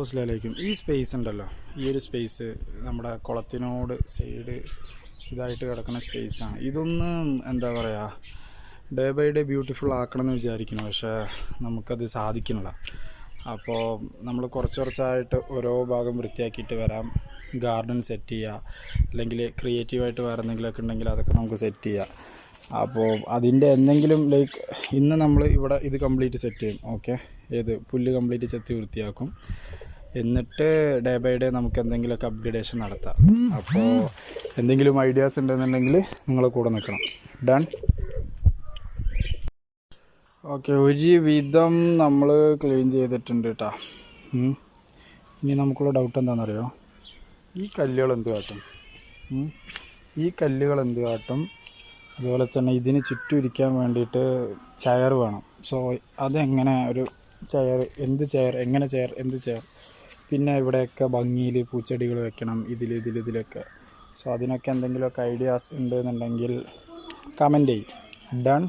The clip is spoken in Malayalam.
അസ്സലാമലൈക്കും ഈ സ്പേസ് ഉണ്ടല്ലോ. ഈ ഒരു സ്പേസ് നമ്മുടെ കുളത്തിനോട് സൈഡ് ഇതായിട്ട് കിടക്കുന്ന സ്പേസാണ് ഇതൊന്ന് എന്താ പറയുക ഡേ ബൈ ഡേ ബ്യൂട്ടിഫുൾ ആക്കണം എന്ന് വിചാരിക്കുന്നു. പക്ഷേ നമുക്കത് സാധിക്കണില്ല അപ്പോൾ നമ്മൾ കുറച്ച് കുറച്ചായിട്ട് ഓരോ ഭാഗം വൃത്തിയാക്കിയിട്ട് വരാം. ഗാർഡൻ സെറ്റ് ചെയ്യുക അല്ലെങ്കിൽ ക്രിയേറ്റീവായിട്ട് വേറെ എന്തെങ്കിലുമൊക്കെ ഉണ്ടെങ്കിൽ അതൊക്കെ നമുക്ക് സെറ്റ് ചെയ്യാം. അപ്പോൾ അതിന്റെ എന്തെങ്കിലും ലൈക്ക് ഇന്ന് നമ്മൾ ഇവിടെ ഇത് കംപ്ലീറ്റ് സെറ്റ് ചെയ്യും. ഓക്കെ ഏത്? പുല്ല് കംപ്ലീറ്റ് ചെത്തി വൃത്തിയാക്കും. എന്നിട്ട് ഡേ ബൈ ഡേ നമുക്ക് എന്തെങ്കിലുമൊക്കെ അപ്ഗ്രഡേഷൻ നടത്താം. അപ്പോൾ എന്തെങ്കിലും ഐഡിയാസ് ഉണ്ടെന്നുണ്ടെങ്കിൽ നിങ്ങൾ കൂടെ നിൽക്കണം. ഡൺ ഓക്കെ ഒരു വിധം നമ്മൾ ക്ലീൻ ചെയ്തിട്ടുണ്ട് കേട്ടോ ഇനി നമുക്കുള്ള ഡൗട്ട് എന്താണെന്നറിയോ? ഈ കല്ലുകൾ എന്ത് കാട്ടും? ഈ കല്ലുകൾ എന്ത് കാട്ടും? അതുപോലെ തന്നെ ഇതിന് ചുറ്റും ഇരിക്കാൻ വേണ്ടിയിട്ട് ചെയർ വേണം. സോ അതെങ്ങനെ ഒരു ചെയർ എന്ത് ചെയർ എങ്ങനെ ചെയർ എന്ത് ചെയർ പിന്നെ ഇവിടെയൊക്കെ ഭംഗിയിൽ പൂച്ചെടികൾ വെക്കണം ഇതിൽ ഇതിൽ ഇതിലൊക്കെ. സോ അതിനൊക്കെ എന്തെങ്കിലുമൊക്കെ ഐഡിയാസ് ഉണ്ടെന്നുണ്ടെങ്കിൽ കമന്റ് ചെയ്യും. ഡൺ